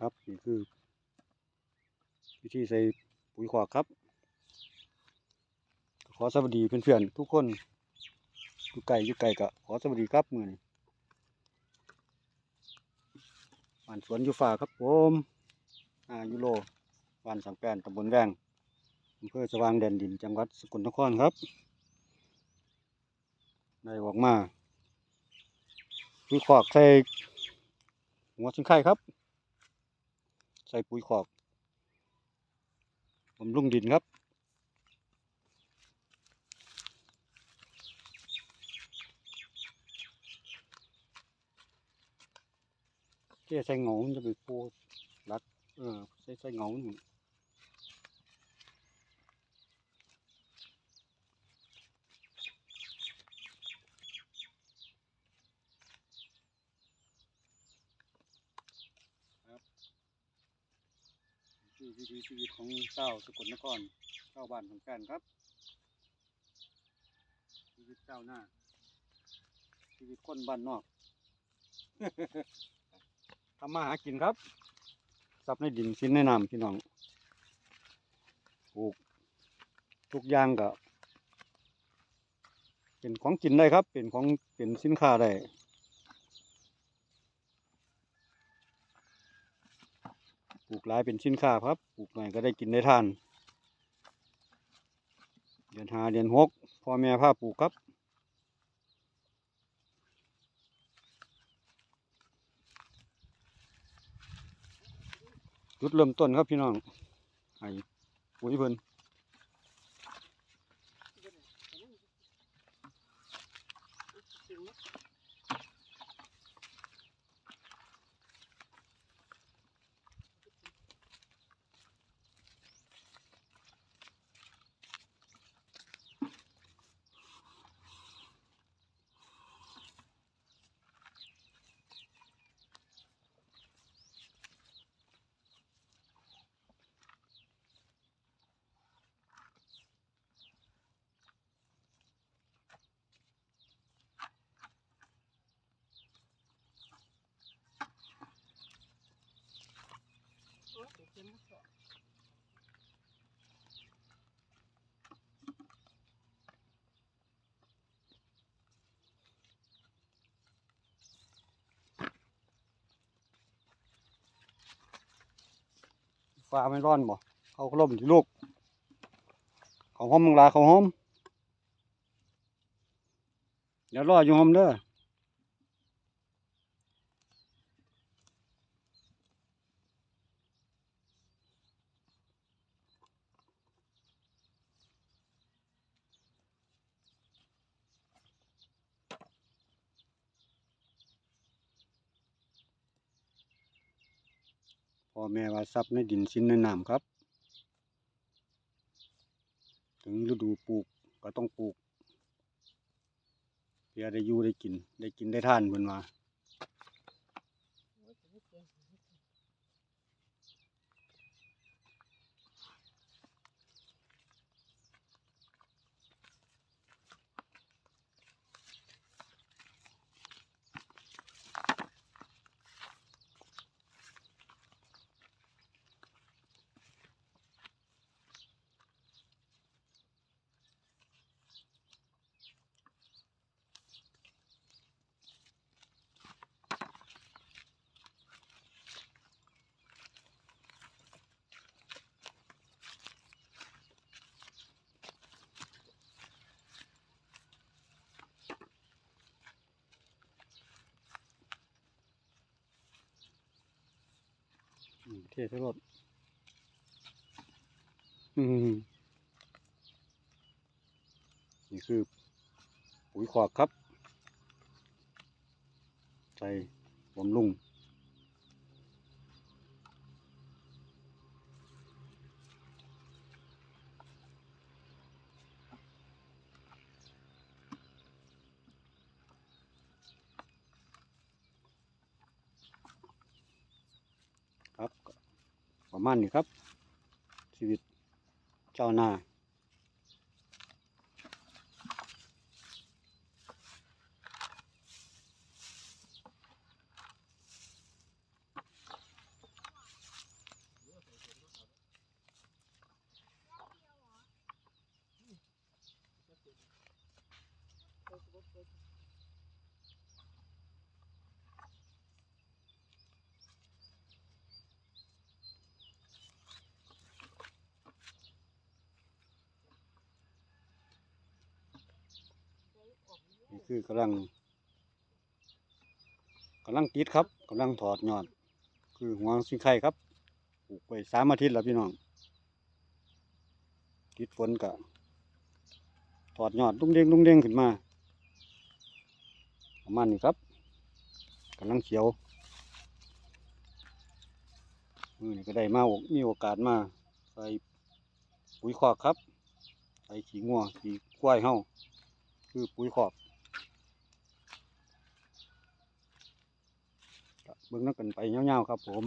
ครับนี่คือ วิธีใส่ปุ๋ยขวากครับ ขอสวัสดีเพื่อนๆทุกคนอยู่ไกลอยู่ไกลก็ขอสวัสดีครับมือนี้บ้านสวนอยู่ฝ่าครับผมอ่ายูโรบ้านสังแปนตำบลแวงอำเภอสว่างแดนดินจังหวัดสกลนครครับได้ออกมาปุ๋ยขวากใส่หัวชิงไข่ครับ ใส่ปุ๋ยขอกบำรุงดินครับ เที่ใส่เงาจะไปปูรัดเออใส่ใส่เงานี่ค คือวิถีชีวิตของเจ้าสกลนครเจ้าบ้านของแฟนครับ ชีวิตเจ้าหน้า ชีวิตคนบ้านนอก ทำมาหากินครับซับในดินสินในน้ำพี่น้องปลูกทุกอย่างก็เป็นของกินได้ครับ เป็นของเป็นสินค้าได้ ปลูกหลายเป็นสินค้าครับ ปลูกหน่อยก็ได้กินได้ทาน เดือนหาเดือนหกพ่อแม่ผ้าปลูกครับจุดเริ่มต้นครับพี่น้องไอ้ปุ๋ยเพิ่น ฟ้าไม่ร้อนบ่เขาก็ล่มที่ลูก เขาห้อมมึงลาเขาห้อม เดี๋ยวรออยู่ห้อมเด้อ พ่อแม่ว่าซับในดินสินในน้ำครับ ถึงฤดูปลูกก็ต้องปลูกเพื่อได้อยู่ได้กิน ได้กินได้ทานเพิ่นว่า เทใส่รถอืมนี่คือปุ๋ยขวากครับ ใส่บำรุง ประมาณนี้ครับ ชีวิตเจ้านา คือกำลังกำลังติดครับกำลังถอดยอด คือหัวสิงไข่ครับปลูกไปสามอาทิตย์แล้วพี่น้องติดฝนกะถอดยอดลุงเด้งลุงเด้งขึ้นมาประมาณนี้ครับกำลังเขียวมือนี้ก็ได้มาโอมีโอกาสมาใส่ปุ๋ยคอกครับใส่ขี้งัวขี้ควายเฮาคือปุ๋ยคอกก็ เบิ่งนักกันไปเงาๆครับผม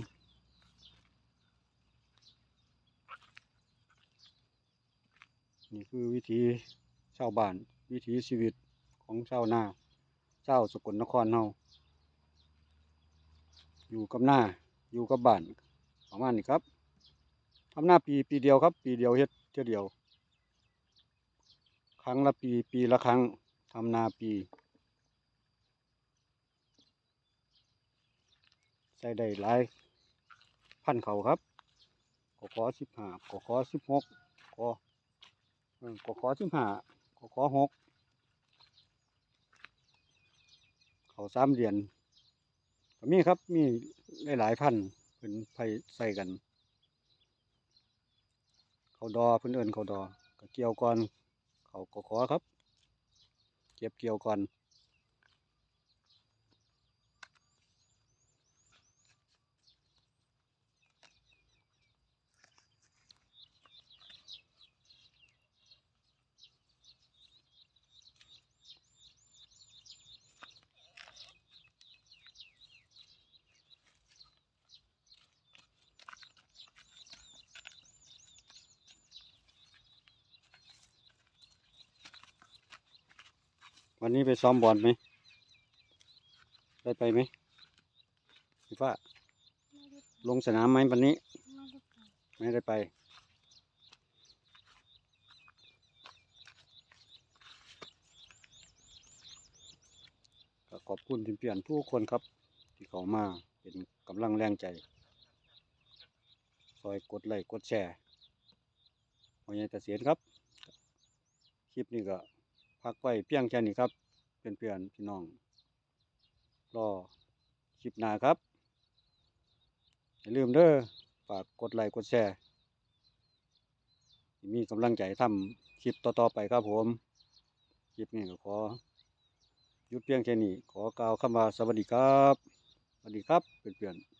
นี่คือวิถีชาวบ้าน วิถีชีวิตของชาวนาชาวสกลนครเฮาอยู่กับหน้าอยู่กับบ้านประมาณนี้ครับทำหน้าปีปีเดียวครับ ปีเดียวเฮ็ดเท่อเดียว ครั้งละปีปีละครั้งทำนาปี ใส่ได้หลายพันเขาครับกขอสิบห้ากขอสิบหกกเออกขอสิบห้ากขอหกเขาสามเหรียญก็มีครับมีได้หลายพันเป็นไผใส่กัน เขาดอเพิ่อนเอิ้นเขาดอก็เกี่ยวก่อนเขาก็ขอครับ เก็บเกี่ยวก่อน วันนี้ไปซ้อมบอลไหม ได้ไปไหมพี่ฟ้าไม่ได้ลงสนามไหมวันนี้ ไม่ได้ไปไม่ได้ไปก็ขอบคุณเพื่อนๆทุกคนครับ ที่เขามาเป็นกำลังแรงใจซอยกดไลค์กดแชร์พอใหญ่เกษียณครับ คลิปนี้ก็ พักไว้เพียงแค่นี้ครับเพื่อนๆพี่น้อง รอคลิปหน้าครับ อย่าลืมเด้อฝากกดไลค์กดแชร์ มีกำลังใจทำคลิปต่อๆไปครับผม คลิปนี้ก็ขอหยุดเพียงแค่นี้ ขอกล่าวคำว่าสวัสดีครับ สวัสดีครับเพื่อนๆ